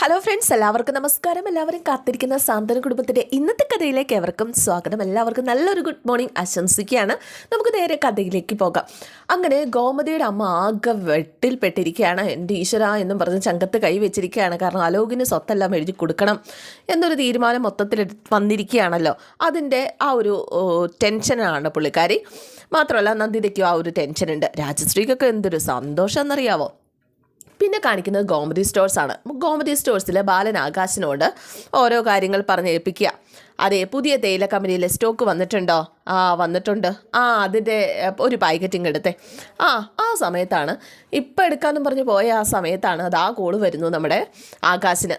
Hello friends എല്ലാവർക്കും നമസ്കാരം. എല്ലാവരും കാത്തിരിക്കുന്ന സാന്ത്വന കുടുംബത്തിന്റെ ഇന്നത്തെ കഥയിലേക്ക് എവർക്കും സ്വാഗതം. എല്ലാവർക്കും നല്ലൊരു ഗുഡ് മോർണിംഗ് ആശംസിക്കുകയാണ്. നമുക്ക് നേരെ കഥയിലേക്ക് പോകാം. അങ്ങനെ ഗോമതിയുടെ അമ്മ ആകെ വെട്ടിൽപ്പെട്ടിരിക്കുകയാണ്. എന്റെ ഈശ്വര എന്നും പറഞ്ഞ് ചങ്കത്ത് കൈവച്ചിരിക്കുകയാണ് കാരണം അലോകിന് സ്വത്തെല്ലാം എഴുതി കൊടുക്കണം എന്നൊരു തീരുമാനം മൊത്തത്തിൽ വന്നിരിക്കുകയാണല്ലോ. അതിന്റെ ആ ഒരു ടെൻഷനാണ് പുള്ളിക്കാരി. മാത്രമല്ല നന്ദിതയ്ക്കും ആ ഒരു ടെൻഷനുണ്ട്. രാജശ്രീക്കൊക്കെ എന്തൊരു സന്തോഷം എന്നറിയാവോ പിന്നെ കാണിക്കുന്നത് ഗോമതി സ്റ്റോഴ്സ് ആണ്. ഗോമതി സ്റ്റോഴ്സിൽ ബാലൻ ആകാശിനോട് ഓരോ കാര്യങ്ങൾ പറഞ്ഞ് ഏൽപ്പിക്കുക. അതെ പുതിയ തേയില കമ്പനിയിലെ സ്റ്റോക്ക് വന്നിട്ടുണ്ടോ? ആ വന്നിട്ടുണ്ട്. ആ അതിന്റെ ഒരു പാക്കറ്റിങ് എടുത്തേ. ആ ആ സമയത്താണ്. ഇപ്പം എടുക്കാമെന്നും പറഞ്ഞ് പോയ ആ സമയത്താണ് അത് ആ കോൾ വരുന്നു നമ്മുടെ ആകാശിന്.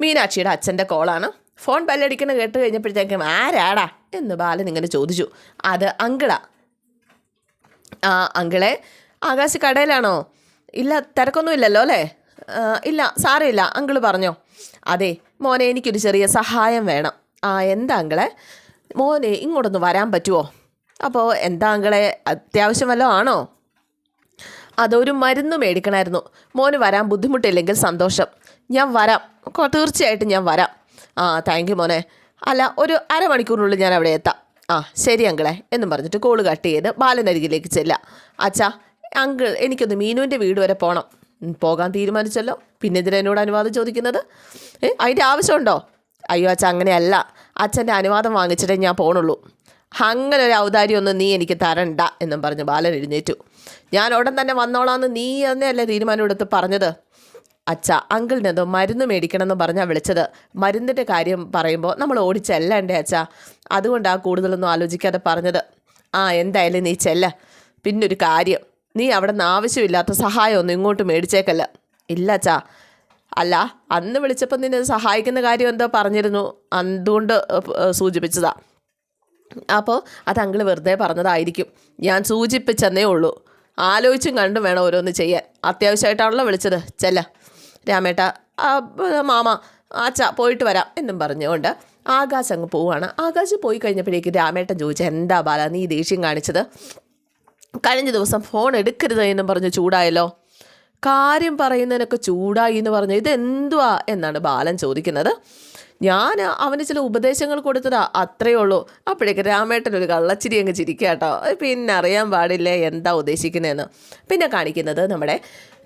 മീനാക്ഷിയുടെ അച്ഛന്റെ കോളാണ് ഫോൺ ബെല്ലടിക്കണ കേട്ട് കഴിഞ്ഞപ്പോഴത്തേക്കും ആരാടാ എന്ന് ബാലൻ ഇങ്ങനെ ചോദിച്ചു. അത് അങ്കിളാ. ആ അങ്കിളെ ആകാശ് കടയിലാണോ? ഇല്ല തിരക്കൊന്നും ഇല്ലല്ലോ അല്ലേ ഇല്ല സാരമില്ല. അങ്കിൾ പറഞ്ഞോ. അതെ മോനെ എനിക്കൊരു ചെറിയ സഹായം വേണം. ആ എന്താ അങ്കിളെ? മോനെ ഇങ്ങോട്ടൊന്ന് വരാൻ പറ്റുമോ അപ്പോൾ എന്താ അങ്കിളെ അത്യാവശ്യം വല്ലതും ആണോ? അതൊരു മരുന്ന് മേടിക്കണമായിരുന്നു മോന് വരാൻ ബുദ്ധിമുട്ടില്ലെങ്കിൽ സന്തോഷം. ഞാൻ വരാം. തീർച്ചയായിട്ടും ഞാൻ വരാം. ആ താങ്ക് യു മോനെ. അല്ല ഒരു അരമണിക്കൂറിനുള്ളിൽ ഞാൻ അവിടെ എത്താം. ആ ശരി അങ്കിളെ എന്നും പറഞ്ഞിട്ട് കോൾ കട്ട് ചെയ്ത് ബാലനരികിലേക്ക് ചെല്ലാം. അച്ഛാ അങ്കിൾ എനിക്കൊന്ന് മീനുവിന്റെ വീട് വരെ പോകണം പോകാൻ തീരുമാനിച്ചല്ലോ. പിന്നെ ഇതിന് എന്നോട് അനുവാദം ചോദിക്കുന്നത്? ഏ അതിന്റെ ആവശ്യമുണ്ടോ? അയ്യോ അച്ഛ അങ്ങനെയല്ല. അച്ഛന്റെ അനുവാദം വാങ്ങിച്ചിട്ടേ ഞാൻ പോകണുള്ളൂ അങ്ങനെ ഒരു ഔദാര്യമൊന്നും നീ എനിക്ക് തരണ്ട എന്നും പറഞ്ഞ് ബാലൻ എഴുന്നേറ്റു. ഞാൻ ഉടൻ തന്നെ വന്നോളാന്ന് നീ തന്നെയല്ലേ തീരുമാനം എടുത്ത് പറഞ്ഞത്? അച്ഛ അങ്കിളിനെന്തോ മരുന്ന് മേടിക്കണമെന്ന് പറഞ്ഞാൽ വിളിച്ചത്. മരുന്നിന്റെ കാര്യം പറയുമ്പോൾ നമ്മൾ ഓടിച്ചെല്ലണ്ടേ അച്ഛ. അതുകൊണ്ടാണ് കൂടുതലൊന്നും ആലോചിക്കാതെ പറഞ്ഞത്. ആ എന്തായാലും നീ ചെല്ല. പിന്നൊരു കാര്യം. നീ അവിടെ നിന്ന് ആവശ്യമില്ലാത്ത സഹായമൊന്നും ഇങ്ങോട്ട് മേടിച്ചേക്കല്ല. ഇല്ല ചാ അല്ല അന്ന് വിളിച്ചപ്പോൾ നിന്നെ സഹായിക്കുന്ന കാര്യം എന്തോ പറഞ്ഞിരുന്നു. അതുകൊണ്ട് സൂചിപ്പിച്ചതാ. അപ്പോൾ അത് അങ്കിൾ വെറുതെ പറഞ്ഞതായിരിക്കും. ഞാൻ സൂചിപ്പിച്ചെന്നേ ഉള്ളൂ. ആലോചിച്ചും കണ്ടും വേണം ഓരോന്ന് ചെയ്യാൻ. അത്യാവശ്യമായിട്ടാണല്ലോ വിളിച്ചത്. ചെല്ല. രാമേട്ട മാമ ആച്ച പോയിട്ട് വരാം എന്നും പറഞ്ഞുകൊണ്ട് ആകാശ് അങ്ങ് പോവുകയാണ് ആകാശ് പോയി കഴിഞ്ഞപ്പോഴേക്കും രാമേട്ടൻ ചോദിച്ചു എന്താ ബാല നീ ദേഷ്യം കാണിച്ചത്? കഴിഞ്ഞ ദിവസം ഫോൺ എടുക്കരുത് എന്നും പറഞ്ഞ് ചൂടായല്ലോ. കാര്യം പറയുന്നതിനൊക്കെ ചൂടായി എന്ന് പറഞ്ഞു ഇതെന്തുവാ എന്നാണ് ബാലൻ ചോദിക്കുന്നത്. ഞാൻ അവന് ചില ഉപദേശങ്ങൾ കൊടുത്തതാ അത്രയേ ഉള്ളൂ. അപ്പോഴേക്ക് രാമേട്ടൻ ഒരു കള്ളച്ചിരി അങ്ങ് ചിരിക്കുക കേട്ടോ പിന്നെ അറിയാൻ പാടില്ലേ എന്താ ഉദ്ദേശിക്കുന്നതെന്ന്. പിന്നെ കാണിക്കുന്നത് നമ്മുടെ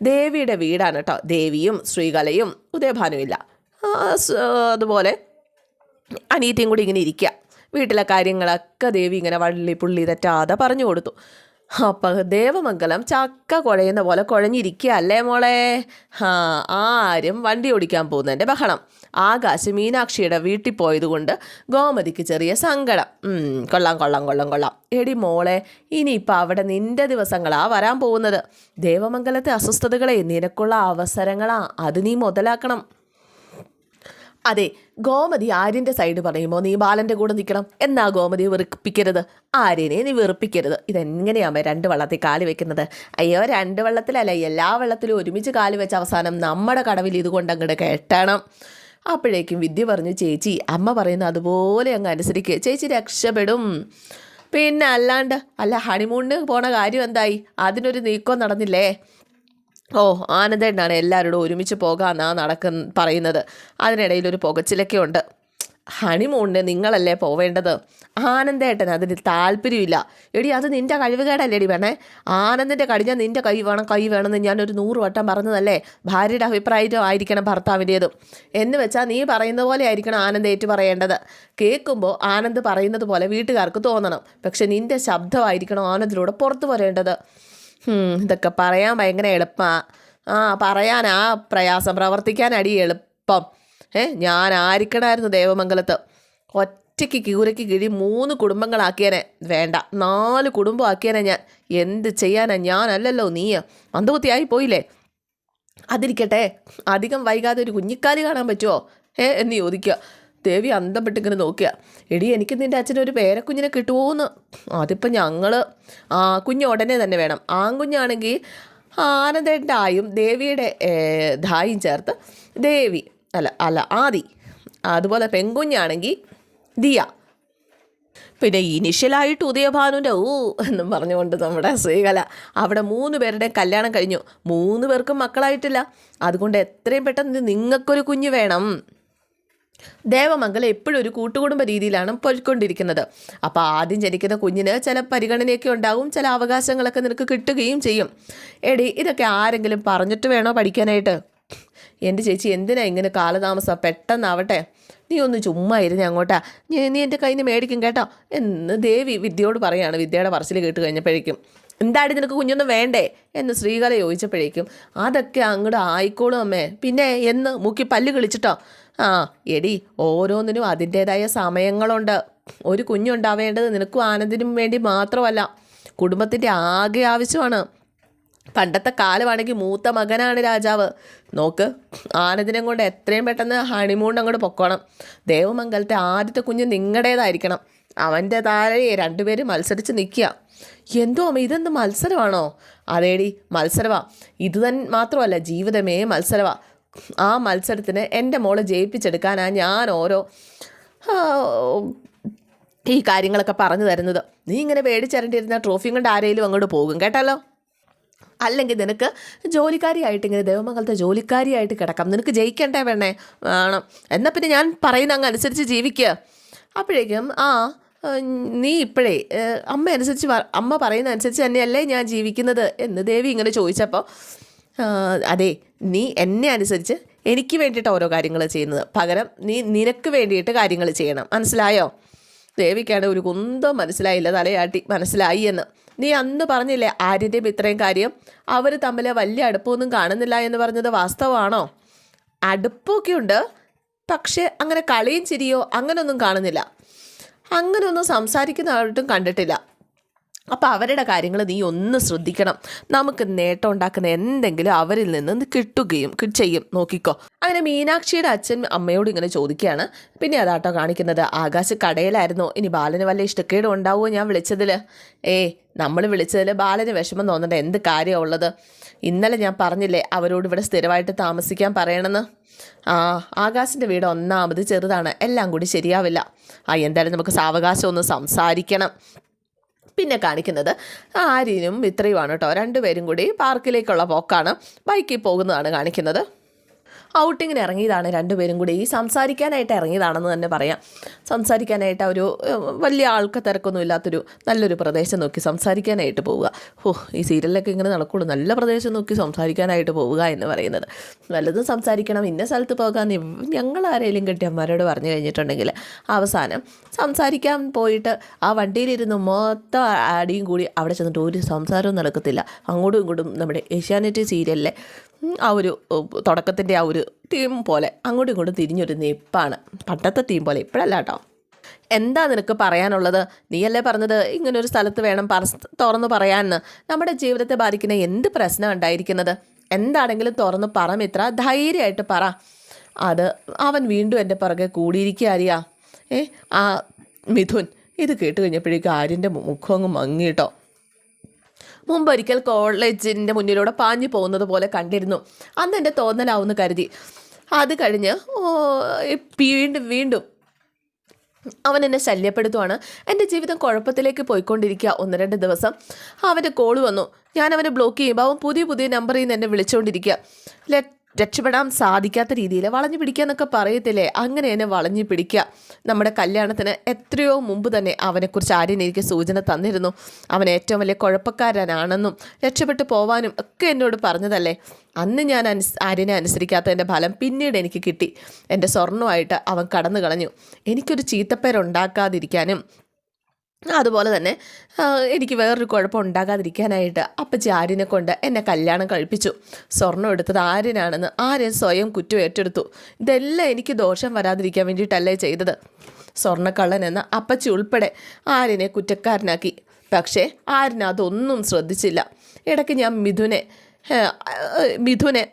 ദേവിയുടെ വീടാണ് കേട്ടോ. ദേവിയും ശ്രീകലയും ഉദയഭാനും ഇല്ല. അതുപോലെ അനിയത്തിയും കൂടി ഇങ്ങനെ ഇരിക്കുക. വീട്ടിലെ കാര്യങ്ങളൊക്കെ ദേവി ഇങ്ങനെ വള്ളി പുള്ളി തെറ്റാതെ പറഞ്ഞു കൊടുത്തു. അപ്പം ദേവമംഗലം ചക്ക കുഴയുന്ന പോലെ കുഴഞ്ഞിരിക്കുക അല്ലേ മോളെ? ആ ആരും വണ്ടി ഓടിക്കാൻ പോകുന്നതിന്റെ ബഹളം. ആകാശ് മീനാക്ഷിയുടെ വീട്ടിൽ പോയതുകൊണ്ട് ഗോമതിക്ക് ചെറിയ സങ്കടം. കൊള്ളാം കൊള്ളാം കൊള്ളാം കൊള്ളാം. എടി മോളെ ഇനിയിപ്പോൾ അവിടെ നിന്റെ ദിവസങ്ങളാ വരാൻ പോകുന്നത്. ദേവമംഗലത്തെ അസ്വസ്ഥതകളെ നിനക്കുള്ള അവസരങ്ങളാ. അത് നീ മുതലാക്കണം. അതെ ഗോമതി ആര്യന്റെ സൈഡ് പറയുമ്പോൾ നീ ബാലന്റെ കൂടെ നിൽക്കണം എന്നാ ഗോമതി വെറുപ്പിക്കരുത്. ആര്യനെ നീ വെറുപ്പിക്കരുത്. ഇതെങ്ങനെയാമേ രണ്ട് വള്ളത്തിൽ കാൽ വെക്കുന്നത്? അയ്യോ രണ്ട് വള്ളത്തിലല്ല എല്ലാ വള്ളത്തിലും ഒരുമിച്ച് കാൽ വെച്ച അവസാനം നമ്മുടെ കടവിൽ ഇതുകൊണ്ട് അങ്ങോട്ട് കെട്ടണം. അപ്പോഴേക്കും വിദ്യ പറഞ്ഞു ചേച്ചി അമ്മ പറയുന്ന അതുപോലെ അങ്ങ് അനുസരിക്കുക ചേച്ചി രക്ഷപ്പെടും. പിന്നെ അല്ലാണ്ട് അല്ല ഹണിമൂണിന് പോണ കാര്യം എന്തായി? അതിനൊരു നീക്കം നടന്നില്ലേ? ഓ ആനന്ദേട്ടനാണ് എല്ലാവരോടും ഒരുമിച്ച് പോകാമെന്നാണ് നടക്കുന്ന പറയുന്നത്. അതിനിടയിൽ ഒരു പുകച്ചിലൊക്കെ ഉണ്ട് ഹണിമൂണിന് നിങ്ങളല്ലേ പോവേണ്ടത്? ആനന്ദേട്ടൻ അതിന് താല്പര്യമില്ല. എടി അത് നിന്റെ കഴിവുകേടല്ലേ എടി വേണേ ആനന്ദിന്റെ കടിഞ്ഞാൽ നിന്റെ കൈ വേണം കൈ വേണമെന്ന് ഞാനൊരു നൂറ് വട്ടം പറഞ്ഞതല്ലേ? ഭാര്യയുടെ അഭിപ്രായം ആയിരിക്കണം ഭർത്താവിന്റേതും എന്ന് വെച്ചാൽ നീ പറയുന്ന പോലെ ആയിരിക്കണം ആനന്ദ് ഏറ്റു പറയേണ്ടത്. കേൾക്കുമ്പോൾ ആനന്ദ് പറയുന്നത് പോലെ വീട്ടുകാർക്ക് തോന്നണം. പക്ഷെ നിന്റെ ശബ്ദമായിരിക്കണം ആനന്ദിലൂടെ പുറത്തു ഹും, ഇതൊക്കെ പറയാൻ ഭയങ്കര എളുപ്പമാണ് ആ പറയാൻ ആ പ്രയാസം. പ്രവർത്തിക്കാൻ അടി എളുപ്പം. ഏ ഞാൻ ആയിരിക്കണമായിരുന്നു ദേവമംഗലത്ത്? ഒറ്റയ്ക്ക് ക്യൂരയ്ക്ക് കിഴി മൂന്ന് കുടുംബങ്ങളാക്കിയനെ. വേണ്ട നാല് കുടുംബം ആക്കിയനെ ഞാൻ. എന്ത് ചെയ്യാനാ? ഞാനല്ലല്ലോ നീ മന്ദബുദ്ധിയായി പോയില്ലേ? അതിരിക്കട്ടെ അധികം വൈകാതെ ഒരു കുഞ്ഞിക്കാലി കാണാൻ പറ്റുമോ ഏ എന്ന് ചോദിക്കുക. ദേവി അന്തപ്പെട്ടിങ്ങനെ നോക്കുക എടി എനിക്ക് നിന്റെ ഒരു പേരക്കുഞ്ഞിനെ കിട്ടുമോ എന്ന് അതിപ്പോൾ ഞങ്ങൾ ആ കുഞ്ഞ് ഉടനെ തന്നെ വേണം. ആൺകുഞ്ഞാണെങ്കിൽ ആനന്ദേന്റെ ആയും ദേവിയുടെ ധായും ചേർത്ത് ദേവി അല്ല അല്ല ആദി അതുപോലെ പെൺകുഞ്ഞാണെങ്കിൽ ദിയ. പിന്നെ ഇനിഷ്യലായിട്ട് ഉദയഭാനുവിന്റെ ഊ എന്നും പറഞ്ഞുകൊണ്ട് നമ്മുടെ ശ്രീകല അവിടെ മൂന്ന് പേരുടെ കല്യാണം കഴിഞ്ഞു. മൂന്ന് പേർക്കും മക്കളായിട്ടില്ല. അതുകൊണ്ട് എത്രയും പെട്ടെന്ന് നിങ്ങൾക്കൊരു കുഞ്ഞ് വേണം. ദേവമംഗലം എപ്പോഴും ഒരു കൂട്ടുകുടുംബ രീതിയിലാണ് പോയിക്കൊണ്ടിരിക്കുന്നത്. അപ്പോൾ ആദ്യം ജനിക്കുന്ന കുഞ്ഞിന് ചില പരിഗണനയൊക്കെ ഉണ്ടാകും ചില അവകാശങ്ങളൊക്കെ നിനക്ക് കിട്ടുകയും ചെയ്യും. എടി ഇതൊക്കെ ആരെങ്കിലും പറഞ്ഞിട്ട് വേണോ പഠിക്കാനായിട്ട്? എന്റെ ചേച്ചി എന്തിനാ ഇങ്ങനെ കാലതാമസം? പെട്ടെന്നാവട്ടെ. നീ ഒന്ന് ചുമ്മാ ഇരുന്ന് അങ്ങോട്ടാ. നീ നീ എന്റെ കയ്യിൽ നിന്ന് മേടിക്കും കേട്ടോ. എന്ന് ദേവി വിദ്യയോട് പറയാണ്. വിദ്യയുടെ പറച്ചിൽ കേട്ട് കഴിഞ്ഞപ്പോഴേക്കും. എന്താടി നിനക്ക് കുഞ്ഞൊന്നും വേണ്ടേ? എന്ന് ശ്രീകല ചോദിച്ചപ്പോഴേക്കും. അതൊക്കെ അങ്ങോട്ട് ആയിക്കോളും അമ്മേ. പിന്നെ എന്ന് മുക്കി പല്ല് കളിച്ചിട്ടോ. ആ എടി ഓരോന്നിനും അതിന്റേതായ സമയങ്ങളുണ്ട്. ഒരു കുഞ്ഞുണ്ടാവേണ്ടത് നിനക്കും ആനന്ദിനും വേണ്ടി മാത്രമല്ല കുടുംബത്തിന്റെ ആകെ ആവശ്യമാണ്. പണ്ടത്തെ കാലമാണെങ്കിൽ മൂത്ത മകനാണ് രാജാവ്. നോക്ക് ആനന്ദിനെ കൊണ്ട് എത്രയും പെട്ടെന്ന് ഹണിമൂൺ അങ്ങോട്ട് പൊക്കോണം. ദേവമംഗലത്തെ ആദ്യത്തെ കുഞ്ഞ് നിങ്ങളുടേതായിരിക്കണം. അവന്റെ താഴെ രണ്ടുപേരും മത്സരിച്ച് നിൽക്കുക. എന്തോ അമ്മ ഇതെന്ത് മത്സരമാണോ? അതേടി മത്സരമാ ഇത് തന്നെ മാത്രമല്ല ജീവിതമേ മത്സരമാ ആ മത്സരത്തിന് എന്റെ മോളെ ജയിപ്പിച്ചെടുക്കാനാണ് ഞാൻ ഓരോ ഈ കാര്യങ്ങളൊക്കെ പറഞ്ഞു തരുന്നത്. നീ ഇങ്ങനെ പേടിച്ചരണ്ടിരുന്ന ട്രോഫിയും കൊണ്ട് ആരെങ്കിലും അങ്ങോട്ട് പോകും കേട്ടല്ലോ? അല്ലെങ്കിൽ നിനക്ക് ജോലിക്കാരിയായിട്ട് ഇങ്ങനെ ദേവമംഗലത്തെ ജോലിക്കാരിയായിട്ട് കിടക്കാം. നിനക്ക് ജയിക്കണ്ടേ വേണേ വേണം. എന്നാൽ പിന്നെ ഞാൻ പറയുന്ന അങ്ങ് അനുസരിച്ച് ജീവിക്കുക അപ്പോഴേക്കും ആ നീ ഇപ്പോഴേ അമ്മ അനുസരിച്ച് അമ്മ പറയുന്ന അനുസരിച്ച് തന്നെയല്ലേ ഞാൻ ജീവിക്കുന്നത് എന്ന് ദേവി ഇങ്ങനെ ചോദിച്ചപ്പോൾ അതെ നീ എന്നെ അനുസരിച്ച് എനിക്ക് വേണ്ടിയിട്ട് ഓരോ കാര്യങ്ങൾ ചെയ്യുന്നത്. പകരം നീ നിനക്ക് വേണ്ടിയിട്ട് കാര്യങ്ങൾ ചെയ്യണം. മനസ്സിലായോ? ദേവിക്കാണ് ഒരു കുന്തം മനസ്സിലായില്ല തലയാട്ടി. മനസ്സിലായി എന്ന്. നീ അന്ന് പറഞ്ഞില്ലേ ആര്യന്റെയും ഇത്രയും കാര്യം അവർ തമ്മിൽ വലിയ അടുപ്പമൊന്നും കാണുന്നില്ല എന്ന് പറഞ്ഞത് വാസ്തവമാണോ അടുപ്പമൊക്കെ ഉണ്ട് പക്ഷേ അങ്ങനെ കളിയും ചിരിയോ അങ്ങനെയൊന്നും കാണുന്നില്ല. അങ്ങനെയൊന്നും സംസാരിക്കുന്നതായിട്ടും കണ്ടിട്ടില്ല. അപ്പോൾ അവരുടെ കാര്യങ്ങൾ നീ ഒന്ന് ശ്രദ്ധിക്കണം. നമുക്ക് നേട്ടം ഉണ്ടാക്കുന്ന എന്തെങ്കിലും അവരിൽ നിന്ന് കിട്ടുകയും ചെയ്യും. നോക്കിക്കോ. അങ്ങനെ മീനാക്ഷിയുടെ അച്ഛൻ അമ്മയോട് ഇങ്ങനെ ചോദിക്കുകയാണ്. പിന്നെ അതാട്ടോ കാണിക്കുന്നത്. ആകാശ് കടയിലായിരുന്നോ. ഇനി ബാലന് വല്ല ഇഷ്ടക്കേടും ഉണ്ടാവുമോ ഞാൻ വിളിച്ചതിൽ ഏ നമ്മൾ വിളിച്ചതിൽ ബാലന് വിഷമം തോന്നേണ്ട. എന്ത് കാര്യമാണ് ഉള്ളത്? ഇന്നലെ ഞാൻ പറഞ്ഞില്ലേ അവരോട് ഇവിടെ സ്ഥിരമായിട്ട് താമസിക്കാൻ പറയണമെന്ന് ആ ആകാശിന്റെ വീട് ഒന്നാമത് ചെറുതാണ്. എല്ലാം കൂടി ശരിയാവില്ല. ആ എന്തായാലും നമുക്ക് സാവകാശം ഒന്ന് സംസാരിക്കണം. പിന്നെ കാണിക്കുന്നത് ആര്യനും ഇത്രയുമാണ് കേട്ടോ. രണ്ടുപേരും കൂടി പാർക്കിലേക്കുള്ള പോക്കാണ് ബൈക്കിൽ പോകുന്നതാണ് കാണിക്കുന്നത്. ഔട്ടിങ്ങിന് ഇറങ്ങിയതാണ് രണ്ടുപേരും കൂടി. ഈ സംസാരിക്കാനായിട്ട് ഇറങ്ങിയതാണെന്ന് തന്നെ പറയാം. സംസാരിക്കാനായിട്ട് ഒരു വലിയ ആൾക്ക് തിരക്കൊന്നും ഇല്ലാത്തൊരു നല്ലൊരു പ്രദേശം നോക്കി സംസാരിക്കാനായിട്ട് പോവുക. ഓ ഈ സീരിയലിലൊക്കെ ഇങ്ങനെ നടക്കുള്ളൂ. നല്ല പ്രദേശം നോക്കി സംസാരിക്കാനായിട്ട് പോവുക എന്ന് പറയുന്നത്. വല്ലതും സംസാരിക്കണം. ഇന്ന സ്ഥലത്ത് പോകാൻ ഞങ്ങൾ ആരെങ്കിലും കെട്ടിയന്മാരോട് പറഞ്ഞു കഴിഞ്ഞിട്ടുണ്ടെങ്കിൽ അവസാനം സംസാരിക്കാൻ പോയിട്ട് ആ വണ്ടിയിലിരുന്ന് മൊത്തം ആടിയും കൂടി അവിടെ ചെന്നിട്ട് ഒരു സംസാരവും നടക്കത്തില്ല. അങ്ങോട്ടും ഇങ്ങോട്ടും നമ്മുടെ ഏഷ്യാനെറ്റ് സീരിയലിലെ ആ ഒരു തുടക്കത്തിന്റെ ആ ഒരു ടീം പോലെ അങ്ങോട്ടും ഇങ്ങോട്ടും തിരിഞ്ഞൊരു നിപ്പാണ്. പണ്ടത്തെ ടീം പോലെ ഇപ്പോഴല്ല കേട്ടോ എന്താ നിനക്ക് പറയാനുള്ളത്? നീയല്ലേ പറഞ്ഞത് ഇങ്ങനൊരു സ്ഥലത്ത് വേണം പറ തുറന്നു പറയാമെന്ന് നമ്മുടെ ജീവിതത്തെ ബാധിക്കുന്ന എന്ത് പ്രശ്നം ഉണ്ടായിരിക്കുന്നത്? എന്താണെങ്കിലും തുറന്നു പറ മിത്ര ധൈര്യമായിട്ട് പറ. അത് അവൻ വീണ്ടും എന്റെ പുറകെ കൂടിയിരിക്കുക അറിയാ ഏ ആ മിഥുൻ ഇത് കേട്ട് കഴിഞ്ഞപ്പോഴേക്കും ആര്യന്റെ മുഖം അങ്ങ് മങ്ങിട്ടോ. മുമ്പ് ഒരിക്കൽ കോളേജിന്റെ മുന്നിലൂടെ പാഞ്ഞു പോകുന്നത് പോലെ കണ്ടിരുന്നു. അന്ന് എന്റെ തോന്നലാവുമെന്ന് കരുതി. അത് കഴിഞ്ഞ് വീണ്ടും വീണ്ടും അവൻ എന്നെ ശല്യപ്പെടുത്തുവാണ്. എന്റെ ജീവിതം കുഴപ്പത്തിലേക്ക് പോയിക്കൊണ്ടിരിക്കുക ഒന്ന് രണ്ട് ദിവസം. അവന്റെ കോൾ വന്നു. ഞാൻ അവനെ ബ്ലോക്ക് ചെയ്യുമ്പോൾ അവൻ പുതിയ പുതിയ നമ്പറിൽ നിന്ന് എന്നെ വിളിച്ചുകൊണ്ടിരിക്കുക ലെ- രക്ഷപ്പെടാൻ സാധിക്കാത്ത രീതിയിൽ വളഞ്ഞു പിടിക്കുക എന്നൊക്കെ പറയത്തില്ലേ? അങ്ങനെ തന്നെ വളഞ്ഞു പിടിക്കുക. നമ്മുടെ കല്യാണത്തിന് എത്രയോ മുമ്പ് തന്നെ അവനെക്കുറിച്ച് ആര്യൻ എനിക്ക് സൂചന തന്നിരുന്നു. അവൻ ഏറ്റവും വലിയ കുഴപ്പക്കാരനാണെന്നും രക്ഷപ്പെട്ടു പോവാനും ഒക്കെ എന്നോട് പറഞ്ഞതല്ലേ? അന്ന് ഞാൻ അനുസ് ആര്യനെ അനുസരിക്കാത്തതിന്റെ ഫലം പിന്നീട് എനിക്ക് കിട്ടി. എന്റെ സ്വർണമായിട്ട് അവൻ കടന്നു കളഞ്ഞു എനിക്കൊരു ചീത്തപ്പേരുണ്ടാക്കാതിരിക്കാനും അതുപോലെ തന്നെ എനിക്ക് വേറൊരു കുഴപ്പം ഉണ്ടാകാതിരിക്കാനായിട്ട് അപ്പച്ചി ആര്യനെ കൊണ്ട് എന്നെ കല്യാണം കഴിപ്പിച്ചു. സ്വർണം എടുത്തത് ആര്യനാണെന്ന് ആര്യൻ സ്വയം കുറ്റം ഏറ്റെടുത്തു. ഇതെല്ലാം എനിക്ക് ദോഷം വരാതിരിക്കാൻ വേണ്ടിയിട്ടല്ലേ ചെയ്തത്. സ്വർണക്കള്ളൻ എന്ന അപ്പച്ചി ഉൾപ്പെടെ ആര്യനെ കുറ്റക്കാരനാക്കി. പക്ഷേ ആര്യൻ അതൊന്നും ശ്രദ്ധിച്ചില്ല. ഇടയ്ക്ക് ഞാൻ മിഥുനെ മിഥുനെ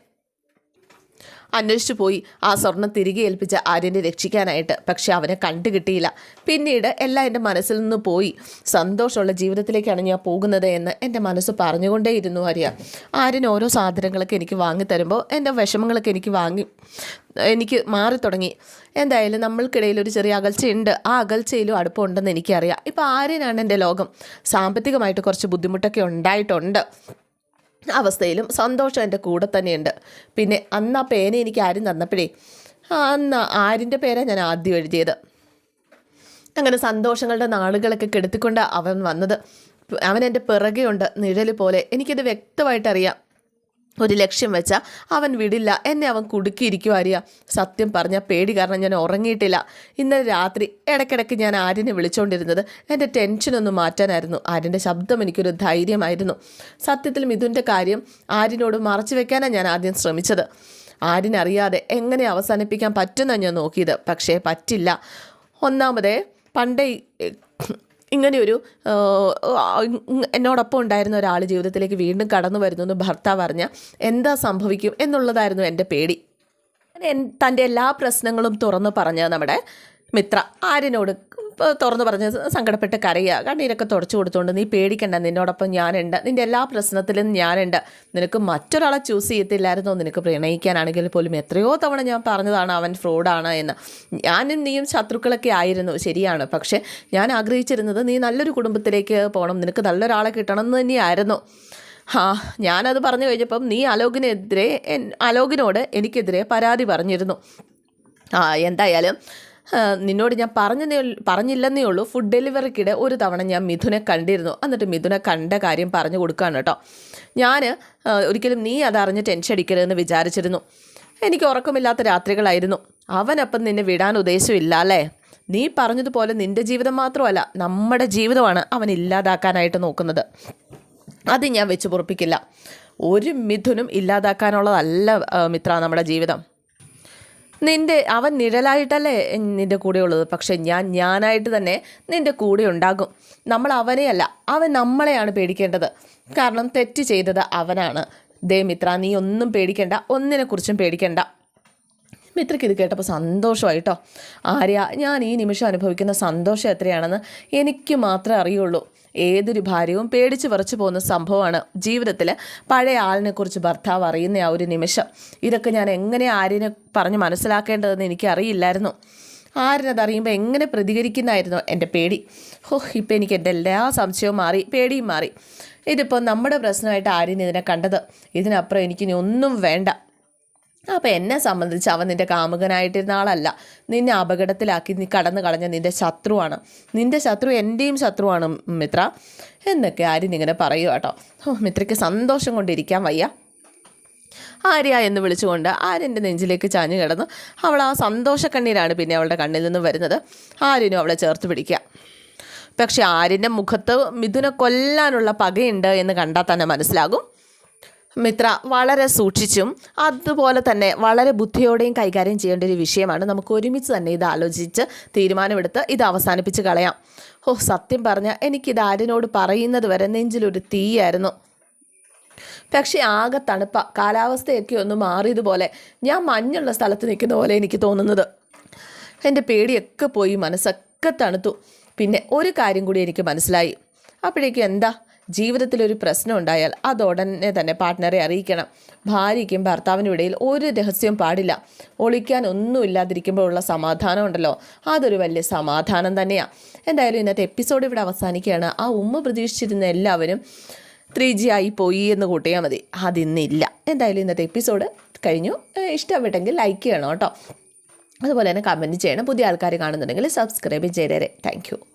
അന്വേഷിച്ചു പോയി. ആ സ്വർണം തിരികെ ഏൽപ്പിച്ച ആര്യനെ രക്ഷിക്കാനായിട്ട്. പക്ഷെ അവനെ കണ്ടുകിട്ടിയില്ല. പിന്നീട് എല്ലാം എന്റെ മനസ്സിൽ നിന്ന് പോയി. സന്തോഷമുള്ള ജീവിതത്തിലേക്കാണ് ഞാൻ പോകുന്നത് എന്ന് എന്റെ മനസ്സ് പറഞ്ഞുകൊണ്ടേയിരുന്നു ആര്യ. ആര്യൻ ഓരോ സാധനങ്ങളൊക്കെ എനിക്ക് വാങ്ങി തരുമ്പോൾ എന്റെ വിഷമങ്ങളൊക്കെ എനിക്ക് വാങ്ങി എനിക്ക് മാറി തുടങ്ങി. എന്തായാലും നമ്മൾക്കിടയിൽ ഒരു ചെറിയ അകൽച്ചയുണ്ട്. ആ അകൽച്ചയിലും അടുപ്പമുണ്ടെന്ന് എനിക്കറിയാം. ഇപ്പോൾ ആര്യനാണ് എന്റെ ലോകം. സാമ്പത്തികമായിട്ട് കുറച്ച് ബുദ്ധിമുട്ടൊക്കെ ഉണ്ടായിട്ടുണ്ട്. അവസ്ഥയിലും സന്തോഷം എന്റെ കൂടെ തന്നെയുണ്ട്. പിന്നെ അന്ന് ആ പേന എനിക്ക് ആരും തന്നപ്പോഴേ അന്ന് ആരിന്റെ പേരാണ് ഞാൻ ആദ്യം എഴുതിയത്? അങ്ങനെ സന്തോഷങ്ങളുടെ നാളുകളൊക്കെ കെടുത്തിക്കൊണ്ട് അവൻ വന്നത്. അവൻ എന്റെ പിറകെയുണ്ട് നിഴൽ പോലെ. എനിക്കത് വ്യക്തമായിട്ടറിയാം. ഒരു ലക്ഷ്യം വെച്ചാൽ അവൻ വിടില്ല എന്നെ അവൻ കുടുക്കിയിരിക്കും ആര്യ. സത്യം പറഞ്ഞ പേടി കാരണം ഞാൻ ഉറങ്ങിയിട്ടില്ല. ഇന്നലെ രാത്രി ഇടയ്ക്കിടയ്ക്ക് ഞാൻ ആര്യനെ വിളിച്ചുകൊണ്ടിരുന്നത് എന്റെ ടെൻഷനൊന്ന് മാറ്റാനായിരുന്നു. ആര്യന്റെ ശബ്ദം എനിക്കൊരു ധൈര്യമായിരുന്നു. സത്യത്തിൽ മിഥുന്റെ കാര്യം ആര്യനോട് മറച്ചു വെക്കാനാണ് ഞാൻ ആദ്യം ശ്രമിച്ചത്. ആര്യനറിയാതെ എങ്ങനെ അവസാനിപ്പിക്കാൻ പറ്റുമെന്നാണ് ഞാൻ നോക്കിയത്. പക്ഷേ പറ്റില്ല. ഒന്നാമതേ പണ്ടേ ഇങ്ങനെയൊരു എന്നോടൊപ്പം ഉണ്ടായിരുന്ന ഒരാൾ ജീവിതത്തിലേക്ക് വീണ്ടും കടന്നു വരുന്നു എന്ന് ഭർത്താവ് അറിഞ്ഞ എന്താ സംഭവിക്കും എന്നുള്ളതായിരുന്നു എന്റെ പേടി. തന്റെ എല്ലാ പ്രശ്നങ്ങളും തുറന്നു പറഞ്ഞ നമ്മുടെ മിത്ര ആര്യനോട് തുറന്നു പറഞ്ഞ് സങ്കടപ്പെട്ട് കരയുക. കണ്ണീരൊക്കെ തുടച്ചു കൊടുത്തുകൊണ്ട് നീ പേടിക്കണ്ട നിന്നോടൊപ്പം ഞാനുണ്ട്. നിന്റെ എല്ലാ പ്രശ്നത്തിലും ഞാനുണ്ട്. നിനക്ക് മറ്റൊരാളെ ചൂസ് ചെയ്യത്തില്ലായിരുന്നോ? നിനക്ക് പ്രണയിക്കാനാണെങ്കിൽ പോലും എത്രയോ തവണ ഞാൻ പറഞ്ഞതാണ് അവൻ ഫ്രോഡാണ് എന്ന്. ഞാനും നീയും ശത്രുക്കളൊക്കെ ആയിരുന്നു ശരിയാണ്. പക്ഷേ ഞാൻ ആഗ്രഹിച്ചിരുന്നത് നീ നല്ലൊരു കുടുംബത്തിലേക്ക് പോകണം നിനക്ക് നല്ലൊരാളെ കിട്ടണം എന്ന് തന്നെയായിരുന്നു. ആ ഞാനത് പറഞ്ഞു കഴിഞ്ഞപ്പം നീ അലോകിനെതിരെ അലോകിനോട് എനിക്കെതിരെ പരാതി പറഞ്ഞിരുന്നു. ആ എന്തായാലും നിന്നോട് ഞാൻ പറഞ്ഞതേ പറഞ്ഞില്ലെന്നേ ഉള്ളൂ. ഫുഡ് ഡെലിവറിക്കിടെ ഒരു തവണ ഞാൻ മിഥുനെ കണ്ടിരുന്നു. എന്നിട്ട് മിഥുനെ കണ്ട കാര്യം പറഞ്ഞു കൊടുക്കുകയാണ് കേട്ടോ. ഞാൻ ഒരിക്കലും നീ അതറിഞ്ഞ് ടെൻഷൻ അടിക്കരുതെന്ന് വിചാരിച്ചിരുന്നു. എനിക്ക് ഉറക്കമില്ലാത്ത രാത്രികളായിരുന്നു. അവനപ്പം നിന്നെ വിടാൻ ഉദ്ദേശമില്ല അല്ലേ? നീ പറഞ്ഞതുപോലെ നിന്റെ ജീവിതം മാത്രമല്ല നമ്മുടെ ജീവിതമാണ് അവൻ ഇല്ലാതാക്കാനായിട്ട് നോക്കുന്നത്. അത് ഞാൻ വെച്ച് പൊറപ്പിക്കില്ല. ഒരു മിഥുനും ഇല്ലാതാക്കാനുള്ളതല്ല മിത്ര നമ്മുടെ ജീവിതം. നിന്റെ അവൻ നിഴലായിട്ടല്ലേ നിന്റെ കൂടെ ഉള്ളത് പക്ഷെ ഞാൻ ഞാനായിട്ട് തന്നെ നിന്റെ കൂടെ ഉണ്ടാകും. നമ്മൾ അവനെയല്ല അവൻ നമ്മളെയാണ് പേടിക്കേണ്ടത്. കാരണം തെറ്റ് ചെയ്തത് അവനാണ്. ദേ മിത്ര നീ ഒന്നും പേടിക്കണ്ട ഒന്നിനെക്കുറിച്ചും പേടിക്കേണ്ട. മിത്രയ്ക്ക് ഇത് കേട്ടപ്പോൾ സന്തോഷമായിട്ടോ. ആര്യ ഞാൻ ഈ നിമിഷം അനുഭവിക്കുന്ന സന്തോഷം എത്രയാണെന്ന് എനിക്ക് മാത്രമേ അറിയുള്ളൂ. ഏതൊരു ഭാര്യവും പേടിച്ച് വിറച്ചു പോകുന്ന സംഭവമാണ് ജീവിതത്തിൽ പഴയ ആളിനെക്കുറിച്ച് ഭർത്താവ് അറിയുന്ന ആ ഒരു നിമിഷം. ഇതൊക്കെ ഞാൻ എങ്ങനെ ആര്യനെ പറഞ്ഞ് മനസ്സിലാക്കേണ്ടതെന്ന് എനിക്കറിയില്ലായിരുന്നു. ആരനതറിയുമ്പോൾ എങ്ങനെ പ്രതികരിക്കുന്നതായിരുന്നു എന്റെ പേടി. ഹോ ഇപ്പം എനിക്ക് എന്റെ എല്ലാ സംശയവും മാറി പേടിയും മാറി. ഇതിപ്പോൾ നമ്മുടെ പ്രശ്നമായിട്ട് ആര്യൻ ഇതിനെ കണ്ടത്. ഇതിനപ്പുറം എനിക്കിനി ഒന്നും വേണ്ട. അപ്പോൾ എന്നെ സംബന്ധിച്ച് അവൻ നിന്റെ കാമുകനായിട്ടിരുന്ന ആളല്ല. നിന്നെ അപകടത്തിലാക്കി നീ കടന്നു കളഞ്ഞ നിന്റെ ശത്രുവാണ്. നിന്റെ ശത്രു എന്റെയും ശത്രുവാണ് മിത്ര. എന്നൊക്കെ ആര്യൻ ഇങ്ങനെ പറയുക കേട്ടോ. ഓ മിത്രയ്ക്ക് സന്തോഷം കൊണ്ടിരിക്കാൻ വയ്യ. ആര്യ എന്ന് വിളിച്ചുകൊണ്ട് ആര്യന്റെ നെഞ്ചിലേക്ക് ചാഞ്ഞു കിടന്നു. അവൾ ആ സന്തോഷക്കണ്ണീരാണ് പിന്നെ അവളുടെ കണ്ണിൽ നിന്നും വരുന്നത്. ആര്യനും അവളെ ചേർത്ത് പിടിക്കുക. പക്ഷെ ആര്യന്റെ മുഖത്ത് മിഥുനെ കൊല്ലാനുള്ള പകയുണ്ട് എന്ന് കണ്ടാൽ തന്നെ മനസ്സിലാകും. മിത്ര വളരെ സൂക്ഷിച്ചും അതുപോലെ തന്നെ വളരെ ബുദ്ധിയോടെയും കൈകാര്യം ചെയ്യേണ്ട ഒരു വിഷയമാണ്. നമുക്ക് ഒരുമിച്ച് തന്നെ ഇത് ആലോചിച്ച് തീരുമാനമെടുത്ത് ഇത് അവസാനിപ്പിച്ച് കളയാം. ഓ സത്യം പറഞ്ഞാൽ എനിക്കിത് ആര്യനോട് പറയുന്നത് വരെ നെഞ്ചിലൊരു തീയായിരുന്നു. പക്ഷേ ആകെ തണുപ്പ കാലാവസ്ഥയൊക്കെ ഒന്ന് മാറിയതുപോലെ ഞാൻ മഞ്ഞുള്ള സ്ഥലത്ത് നിൽക്കുന്ന പോലെ എനിക്ക് തോന്നുന്നത്. എന്റെ പേടിയൊക്കെ പോയി മനസ്സൊക്കെ തണുത്തു. പിന്നെ ഒരു കാര്യം കൂടി എനിക്ക് മനസ്സിലായി. അപ്പോഴേക്കും എന്താ? ജീവിതത്തിലൊരു പ്രശ്നം ഉണ്ടായാൽ അത് ഉടനെ തന്നെ പാർട്ട്ണറെ അറിയിക്കണം. ഭാര്യയ്ക്കും ഭർത്താവിനും ഇടയിൽ ഒരു രഹസ്യവും പാടില്ല. ഒളിക്കാൻ ഒന്നും ഇല്ലാതിരിക്കുമ്പോൾ ഉള്ള സമാധാനം ഉണ്ടല്ലോ. അതൊരു വലിയ സമാധാനം തന്നെയാണ് എന്തായാലും ഇന്നത്തെ എപ്പിസോഡ് ഇവിടെ അവസാനിക്കുകയാണ്. ആ ഉമ്മ പ്രതീക്ഷിച്ചിരുന്ന എല്ലാവരും ത്രീ ജി ആയി പോയി എന്ന് കൂട്ടിയാൽ മതി. അതിന്നില്ല. എന്തായാലും ഇന്നത്തെ എപ്പിസോഡ് കഴിഞ്ഞു. ഇഷ്ടപ്പെട്ടെങ്കിൽ ലൈക്ക് ചെയ്യണം കേട്ടോ. അതുപോലെ തന്നെ കമന്റ് ചെയ്യണം. പുതിയ ആൾക്കാർ കാണുന്നുണ്ടെങ്കിൽ സബ്സ്ക്രൈബ് ചെയ്തേരെ. താങ്ക്